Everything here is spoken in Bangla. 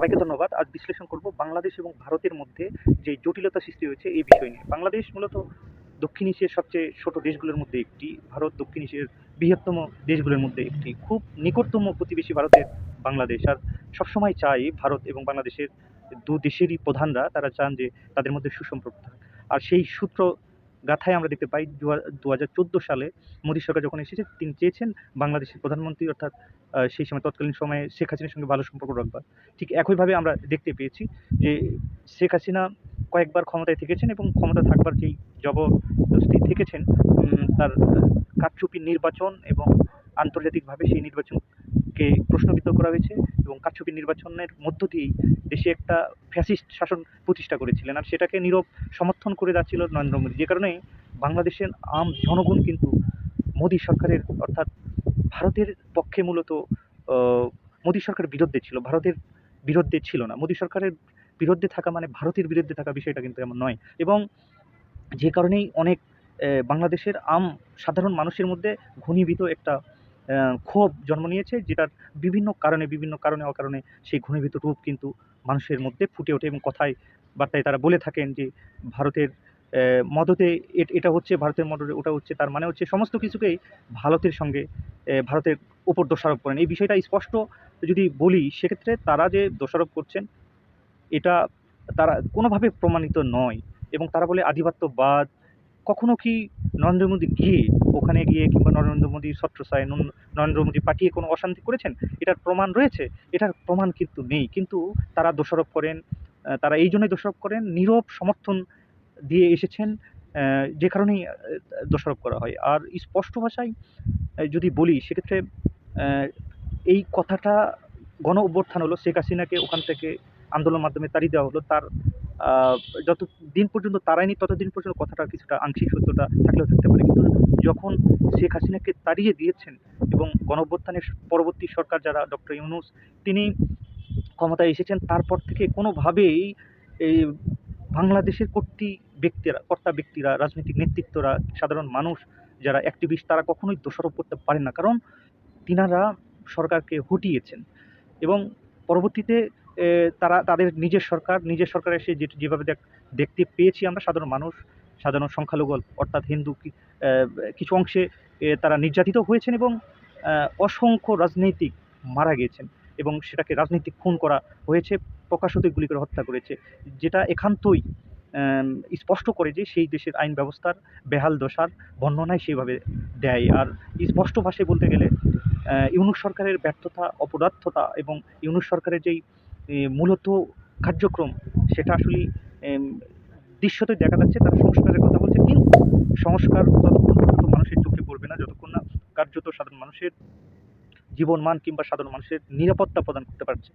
সবাইকে ধন্যবাদ। আজ বিশ্লেষণ করব বাংলাদেশ এবং ভারতের মধ্যে যে জটিলতা সৃষ্টি হয়েছে এই বিষয় নিয়ে। বাংলাদেশ মূলত দক্ষিণ এশিয়ার সবচেয়ে ছোট দেশগুলোর মধ্যে একটি, ভারত দক্ষিণ এশিয়ার বৃহত্তম দেশগুলোর মধ্যে একটি। খুব নিকটতম প্রতিবেশী ভারতের বাংলাদেশ। আর সবসময় চাই ভারত এবং বাংলাদেশের দু দেশেরই প্রধানরা, তারা চান যে তাদের মধ্যে সুসম্পর্ক থাক। আর সেই সূত্র গাথায় আমরা দেখতে পাই দু হাজার চোদ্দ সালে মোদী সরকার যখন এসেছে, তিনি চেয়েছেন বাংলাদেশের প্রধানমন্ত্রী অর্থাৎ সেই সময় তৎকালীন সময়ে শেখ হাসিনার সঙ্গে ভালো সম্পর্ক রাখবার। ঠিক একইভাবে আমরা দেখতে পেয়েছি যে শেখ হাসিনা কয়েকবার ক্ষমতায় থেকেছেন এবং ক্ষমতা থাকবার যেই জবরদস্তি থেকেছেন তার কারচুপি নির্বাচন এবং আন্তর্জাতিকভাবে সেই নির্বাচনকে প্রশ্নবিদ্ধ করা হয়েছে এবং কারচুপি নির্বাচনের মধ্য দিয়েই দেশে একটা ফ্যাসিস্ট শাসন প্রতিষ্ঠা করেছিলেন। আর সেটাকে নীরব সমর্থন করে যাচ্ছিল নরেন্দ্র মোদী। যে কারণে বাংলাদেশের আম জনগণ কিন্তু মোদী সরকারের অর্থাৎ ভারতের পক্ষে মূলত মোদী সরকারের বিরুদ্ধে ছিল। ভারতের বিরুদ্ধে ছিল না। মোদী সরকারের বিরুদ্ধে থাকা মানে ভারতের বিরুদ্ধে থাকা বিষয়টা কিন্তু এমন নয়। এবং যে কারণেই অনেক বাংলাদেশের আম সাধারণ মানুষের মধ্যে ঘনীভূত একটা ক্ষোভ জন্ম নিয়েছে, যেটার বিভিন্ন কারণে বিভিন্ন কারণে অকারণে সেই ঘনীভূত রূপ কিন্তু মানুষের মধ্যে ফুটে ওঠে এবং কথায়, বার্তায় তারা বলে থাকেন যে ভারতের মদতে এটা হচ্ছে ভারতের মদতে, ওটা হচ্ছে তার মানে হচ্ছে সমস্ত কিছুকেই ভারতের সঙ্গে ভারতের উপর দোষারোপ করেন। এই বিষয়টা স্পষ্ট যদি বলি, সেক্ষেত্রে তারা যে দোষারোপ করছেন, এটা তারা কোনোভাবে প্রমাণিত নয় এবং তারা বলে আধিপত্যবাদ। কখনো কি নরেন্দ্র মোদী গিয়ে ওখানে গিয়ে কিংবা নরেন্দ্র মোদীর ছত্রছায় নন- নরেন্দ্র মোদী পাঠিয়ে কোনো অশান্তি করেছেন? এটার প্রমাণ রয়েছে? এটার প্রমাণ কিন্তু নেই। কিন্তু তারা দোষারোপ করেন তারা এই জন্যই দোষারোপ করেন, নীরব সমর্থন দিয়ে এসেছেন যে কারণেই দোষারোপ করা হয়। আর স্পষ্ট ভাষায় যদি বলি, সেক্ষেত্রে এই কথাটা গণ অভ্যুত্থান হলো শেখ হাসিনাকে ওখান থেকে আন্দোলনের মাধ্যমে তাড়িয়ে দেওয়া হলো। তার যত দিন পর্যন্ত তাড়ায়নি, ততদিন পর্যন্ত কথাটা কিছুটা আংশিক সত্যতা থাকলেও থাকতে পারে। কিন্তু যখন শেখ হাসিনাকে তাড়িয়ে দিয়েছেন এবং গণ অভ্যুত্থানের পরবর্তী সরকার যারা ডক্টর ইউনুস, তিনি ক্ষমতায় এসেছেন, তারপর থেকে কোনোভাবেই এই বাংলাদেশের কর্তৃ ব্যক্তিরা, কর্তা ব্যক্তিরা, রাজনৈতিক নেতৃত্বরা, সাধারণ মানুষ যারা অ্যাক্টিভিস্ট তারা কখনোই দোষারোপ করতে পারেন না। কারণ তিনারা সরকারকে হটিয়েছেন এবং পরবর্তীতে তারা, তাদের নিজের সরকার নিজের সরকার এসে যেভাবে দেখ- দেখতে পেয়েছি আমরা সাধারণ মানুষ, সাধারণ সংখ্যালঘু, অর্থাৎ হিন্দু কিছু অংশে তারা নির্যাতিত হয়েছেন এবং অসংখ্য রাজনৈতিক মারা গিয়েছেন এবং সেটাকে রাজনৈতিক খুন করা হয়েছে প্রকাশ্যতেই গুলি করে হত্যা করেছে, যেটা একান্তই স্পষ্ট করে যে সেই দেশের আইন ব্যবস্থার বেহাল দশার বর্ণনায় সেইভাবে দেয়। আর স্পষ্ট ভাষায় বলতে গেলে ইউনুস সরকারের ব্যর্থতা, অপদার্থতা এবং ইউনুস সরকারের যেই মূলত কার্যক্রম সেটা আসলে দৃশ্যতে দেখা যাচ্ছে, তারা সংস্কারের কথা বলছে, কিন্তু সংস্কার ততক্ষণ মানুষের চোখে পড়বে না, যতক্ষণ না কার্যত সাধারণ মানুষের জীবন মান কিংবা সাধারণ মানুষের নিরাপত্তা প্রদান করতে পারছে।